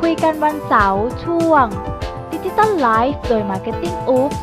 คุยกันวันเสาร์ช่วง Digital Life โดย Marketing Oops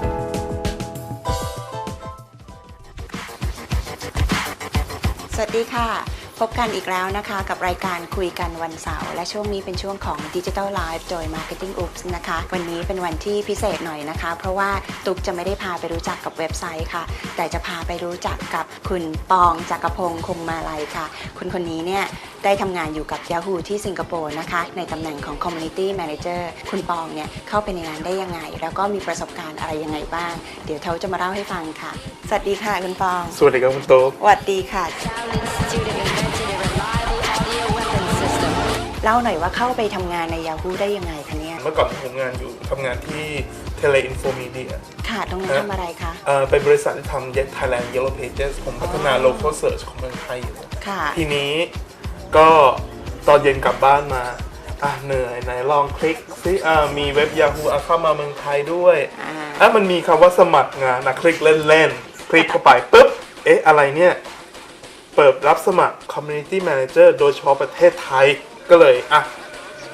สวัสดีค่ะ พบกันอีกแล้วนะคะกับรายการคุยกันวันเสาร์และช่วงนี้เป็นช่วงของ Digital Live โดย Marketing Oops นะคะ วันนี้เป็นวันที่พิเศษหน่อยนะคะ เพราะว่าตุ๊กจะไม่ได้พาไปรู้จักกับเว็บไซต์ค่ะ แต่จะพาไปรู้จักกับคุณปองจักรพงศ์คงมาลัยค่ะ คุณคนนี้เนี่ยได้ทำงานอยู่กับ Yahoo ที่สิงคโปร์นะคะ ในตำแหน่งของ Community Manager คุณปองเนี่ยเข้าไปในงานได้ยังไง แล้วก็มีประสบการณ์อะไรยังไงบ้าง เดี๋ยวเขาจะมาเล่าให้ฟังค่ะ สวัสดีค่ะคุณปอง สวัสดีครับคุณโต๊ะสวัสดีค่ะ เล่าหน่อยว่าเข้าไปทำงานใน Yahoo ได้ยังไงคะเนี่ย เมื่อก่อนผมทำงานอยู่ทำงานที่ Tele Info Media ค่ะ ตรงนั้นทำอะไรคะ เอ่อเป็นบริษัทที่ทำ Thailand Yellow Pages ผมพัฒนา local search ของเมืองไทยอยู่ ค่ะ ทีนี้ก็ตอนเย็นกลับบ้านมา อะเหนื่อยไหนลองคลิกซิอ่ามีเว็บ Yahoo อะเข้ามาเมืองไทยด้วยอ่า อะมันมีคำว่าสมัครงานนะคลิกเล่นๆ คลิกเข้าไปปุ๊บ เอ๊ะ อะไรเนี่ย เปิดรับสมัคร Community Manager โดยเฉพาะประเทศไทย ก็เลยอะ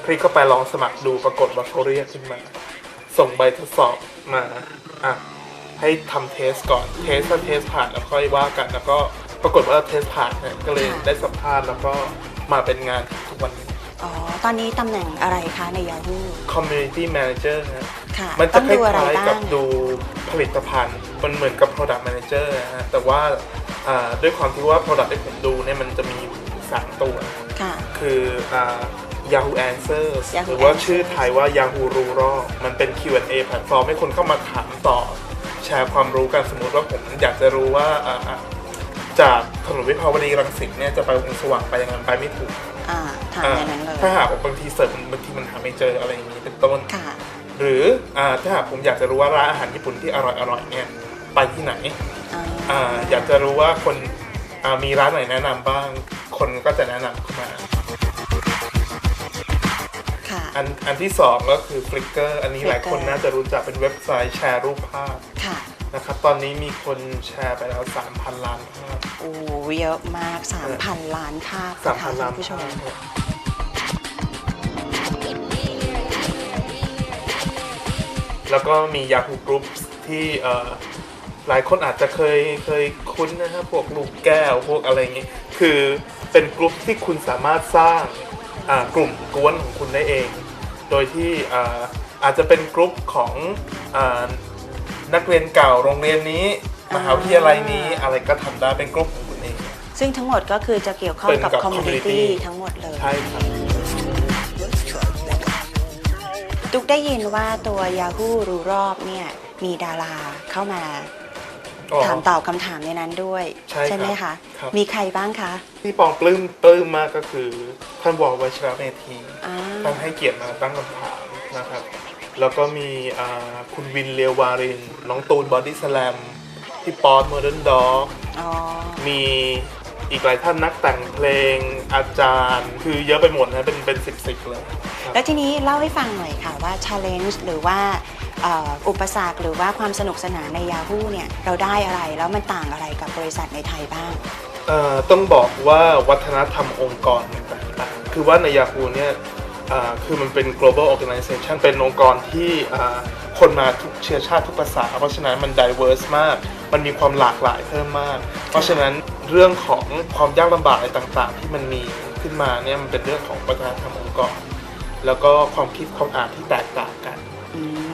คลิกเข้าไปลองสมัครดูปรากฏว่าเขาเรียกขึ้นมา ส่งใบทดสอบมาอะให้ทำเทสก่อนเทสถ้าเทสผ่านแล้วค่อยว่ากัน แล้วก็ปรากฏว่าเทสผ่านเนี่ยก็เลยค่ะได้สัมภาษณ์แล้วก็มาเป็นงานทุกวันนี้อ๋อ ตอนนี้ตำแหน่งอะไรคะใน Yahoo Community Manager นะค่ะมันต้จะองคดูอะไรล้ายบ้าๆกับงดูผลิตภัณฑ์มันเหมือนกับ Product Manager นะฮะแต่ว่าอ่าด้วยความที่ว่า Product ที่ผมดูเนี่ยมันจะมีอยู่สามตัว ค่ะ คืออ่า Yahoo Answers Yahoo หรือว่า Answers ชื่อไทยว่า Yahoo รู้รอบมันเป็น Q&A แพลตฟอร์มให้คนเข้ามาถามต่อแชร์ความรู้กันสมมติว่าผมอยากจะรู้ว่าอ่าอ่าจากถนนวิภาวดีรังสิตเนี่ยจะไปวงสว่างไปยังไงไปไม่ถูกอ่าถามอ่าในนั้นเลยถ้าหากว่าบางทีเสิร์ชบางทีมันหาไม่เจออะไรอย่างนี้เป็นต้น ค่ะ หรืออาถ้าหากผมอยากจะรู้ว่าร้านอาหารญี่ปุ่นที่อร่อยๆเนี่ยไปที่ไหนอ่าอ่าอยากจะรู้ว่าคนอ่ามีร้านไหนแนะนำบ้าง คนก็จะแนะนำเข้ามาค่ะ อันอันที่สองก็คือ Flickr อันนี้หลายคน Flickr น่าจะรู้จักเป็นเว็บไซต์แชร์รูปภาพค่ะ นะครับตอนนี้มีคนแชร์ไปแล้ว 3,000 ล้านภาพ โอ้เยอะมาก 3,000 ล้านภาพนะคะ3,000 ล้านคุณผู้ชภามพแล้วก็มี Yahoo Groups ที่เอ่อหลายคนอาจจะเคยเคยคุ้นนะครับพวกลูกแก้วพวกอะไรอย่างงี้ คือเป็นกลุ่มที่คุณสามารถสร้างอ่ากลุ่มกวนของคุณได้เอง โดยที่อ่าอาจจะเป็นกลุ่มของอานักเรียนเก่าโรงเรียนนี้มหาวิทยาลัยนี้อะไรก็ทำได้เป็นกลุ่มของคุณเอง ซึ่งทั้งหมดก็คือจะเกี่ยวข้องเป็นกับกับ community community ทั้งหมดเลยใช่ครับตุกได้ยินว่าตัว Yahoo รู้รอบเนี่ยมีดาราเข้ามา อ๋อถามตอบคำถามในนั้นด้วย ใช่ไหมครัคะบครับ มีใครบ้างคะที่ปองปลื้มปลื้มมากก็คือท่านวอลวชิระเมธีอ่าท่านให้เกียรติมาตั้งคำถามนะครับ แล้วก็มีอ่าคุณวินเลียววาริน น้องตูนบอดี้สแลมพี่ป๊อตโมเดิร์นด็อก อ๋อมีอีกหลายท่านนักแต่งเพลงอาจารย์ คือเยอะไปหมดนะเป็นเป็นสิบสิบเลยครับ แล้วทีนี้เล่าให้ฟังหน่อยค่ะว่า challenge หรือว่าเอ่ออุปสรรคหรือว่าความสนุกสนานใน Yahoo เนี่ยเราได้อะไรแล้วมันต่างอะไรกับบริษัทในไทยบ้าง เอ่อต้องบอกว่าวัฒนธรรมองค์กรมันแตกต่างคือว่าใน Yahoo เนี่ยอ่าคือมันเป็น global organization เป็นองค์กรที่อ่าคนมาทุกเชื้อชาติทุกภาษา เพราะฉะนั้นมัน diverse มาก มันมีความหลากหลายเพิ่มมาก เพราะฉะนั้นเรื่องของความยากลำบากอะไรต่างๆ ที่มันมีขึ้นมาเนี่ยมันเป็นเรื่องของวัฒนธรรมองค์กร แล้วก็ความคิดความอ่านที่แตกต่างกัน อืม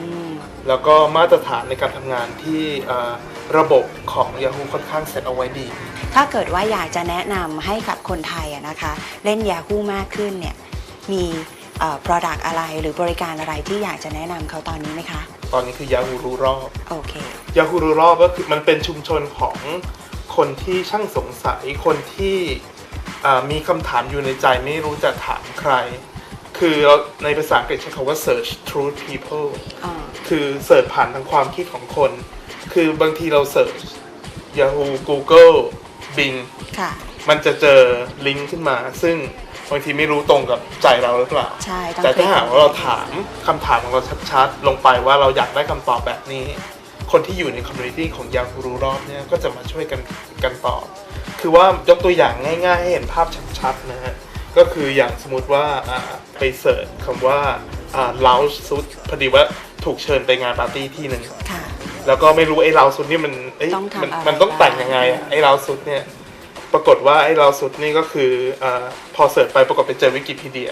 แล้วก็มาตรฐานในการทำงานที่อ่าระบบของ Yahoo ค่อนข้างเซตเอาไว้ดี ถ้าเกิดว่าอยากจะแนะนำให้กับคนไทยอะนะคะ เล่น Yahoo มากขึ้นเนี่ยมีเอ่อ product อะไรหรือบริการอะไรที่อยากจะแนะนำเขาตอนนี้ไหมคะ ตอนนี้คือ Yahoo รู้รอบ โอเคยาฮูรุรอบก็คือมันเป็นชุมชนของคนที่ช่างสงสัยคนที่อ่ามีคำถามอยู่ในใจไม่รู้จะถามใคร คือเราในภาษาอังกฤษใช้คำว่า search through people อ่า คือเสิร์ชผ่านทางความคิดของคน คือบางทีเราเสิร์ช Yahoo Google Bing ค่ะ มันจะเจอลิงก์ขึ้นมา ซึ่งบางทีไม่รู้ตรงกับใจเราหรือเปล่า ใช่ต้องแต่ถ้าหากว่าเราคลิกถามคำถามของเราชัดๆ ลงไปว่าเราอยากได้คำตอบแบบนี้ คนที่อยู่ในคอมมูนิตี้ของยาคูรู้รอบเนี่ยก็จะมาช่วยกันกันตอบ คือว่ายกตัวอย่างง่ายๆ ให้เห็นภาพชัดๆนะฮะ ก็คืออย่างสมมติว่าอ่าไปเสิร์ชคำว่าอ่า lounge suit พอดีว่า ถูกเชิญไปงานปาร์ตี้ที่หนึ่งค่ะ แล้วก็ไม่รู้ไอ้ lounge suit นี่มันเอ้ยต้องทำมันอะไรมันต้องแต่งบ้างยังไงอะไอ้ lounge suit เนี่ยปรากฏว่าไอ้ lounge suit นี่ก็คืออาพอเสิร์ชไปปรากฏไปเจอวิกิพีเดีย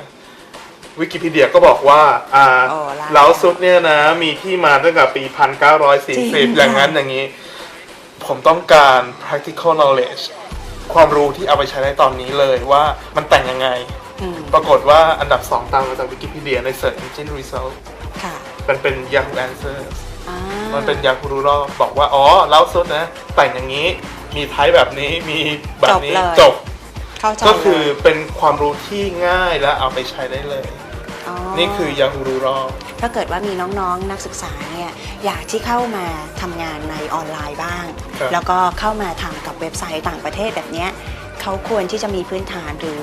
วิกิพีเดียก็บอกว่าอ่าโอ้ลา lounge suit เนี่ยนะมีที่มาตั้งแต่ปีจริง1940 อย่างนั้นค่ะอย่างนี้ ผมต้องการ practical knowledge ความรู้ที่เอาไปใช้ในตอนนี้เลยว่ามันแต่งยังไง อืมปรากฏว่าอันดับ 2 ตามมาจากวิกิพีเดียใน Search Engine Result ค่ะ มันเป็น Yahoo Answers อ่ามันเป็น Yahoo รู้รอบบอกว่า อ๋อเล่าสุดนะ แต่งอย่างนี้มีไทป์แบบนี้มีแบบนี้จบ เข้าใจก็คือเลยเป็นความรู้ที่ง่ายและเอาไปใช้ได้เลย อ๋อ นี่คือ Yahoo รู้รอบถ้าเกิดว่ามีน้องๆ นักศึกษาเนี่ยอยากที่เข้ามาทำงานในออนไลน์บ้าง ครับ แล้วก็เข้ามาทำกับเว็บไซต์ต่างประเทศแบบเนี้ยเขาควรที่จะมีพื้นฐานหรือ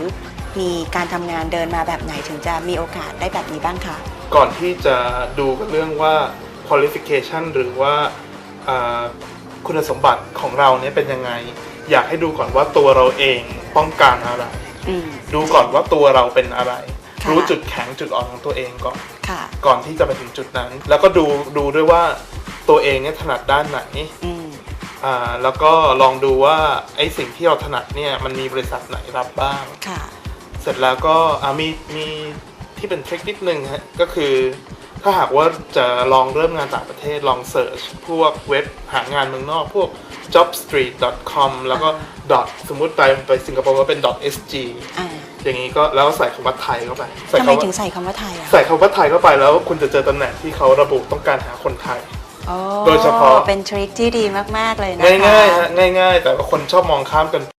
มีการทำงานเดินมาแบบไหนถึงจะมีโอกาสได้แบบนี้บ้างคะ ก่อนที่จะดูกันเรื่องว่า qualification หรือว่าอ่าคุณสมบัติของเราเนี่ยเป็นยังไง อยากให้ดูก่อนว่าตัวเราเองต้องการอะไรอืมดูก่อนว่าตัวเราเป็นอะไรค่ะรู้จุดแข็งจุดอ่อนของตัวเองก่อนค่ะก่อนที่จะไปถึงจุดนั้น แล้วก็ดูดูด้วยว่าตัวเองเนี่ยถนัดด้านไหนอืมอ่าแล้วก็ลองดูว่าไอ้สิ่งที่เราถนัดเนี่ยมันมีบริษัทไหนรับบ้างค่ะเสร็จแล้วก็อ่ามีมี ที่เป็นทริคนิดนึงฮะก็คือ ถ้าหากว่าจะลองเริ่มงานต่างประเทศลองเสิร์ชพวกเว็บหางานเมืองนอกพวก jobstreet.com แล้วก็ dot สมมุติไปไปสิงคโปร์ก็เป็น .sg อ่าอย่างนี้ก็แล้วใส่คำว่าไทยเข้าไปใส่ทำไมคำว่าถึงใส่คำว่าไทยอะใส่คำว่าไทยเข้าไปแล้วคุณจะเจอตำแหน่งที่เขาระบุต้องการหาคนไทยโอ้โดยเฉพาะ เป็นทริคที่ดีมาก ๆ เลยนะคะ ง่ายๆฮะง่ายๆ แต่ว่าคนชอบมองข้ามกันไปค่ะ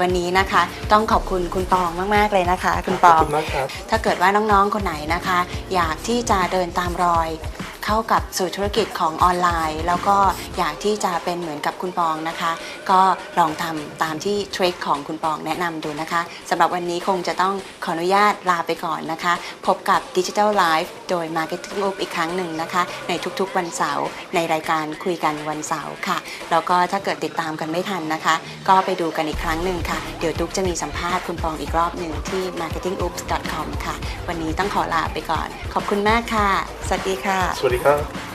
วันนี้นะคะ ต้องขอบคุณคุณปองมากๆเลยนะคะ คุณปขออบงคุณมากครับ ถ้าเกิดว่าน้องๆ คนไหนนะคะ อยากที่จะเดินตามรอย เข้ากับสู่ธุรกิจของออนไลน์ แล้วก็อยากที่จะเป็นเหมือนกับคุณปองนะคะ ก็ลองทำตามที่ทริคของคุณปองแนะนำดูนะคะสำหรับวันนี้คงจะต้องขออนุญาตลาไปก่อนนะคะ พบกับ Digital Life โดย Marketing Up อีกครั้งหนึ่งนะคะ ในทุกๆวันเสาร์ในรายการคุยกันวันเสาร์ค่ะ แล้วก็ถ้าเกิดติดตามกันไม่ทันนะคะ ก็ไปดูกันอีกครั้งหนึ่งค่ะ เดี๋ยวตุ๊กจะมีสัมภาษณ์คุณปองอีกรอบหนึ่งที่ marketingups.com ค่ะ วันนี้ต้องขอลาไปก่อน ขอบคุณมากค่ะ สวัสดีค่ะ สวัสดีครับ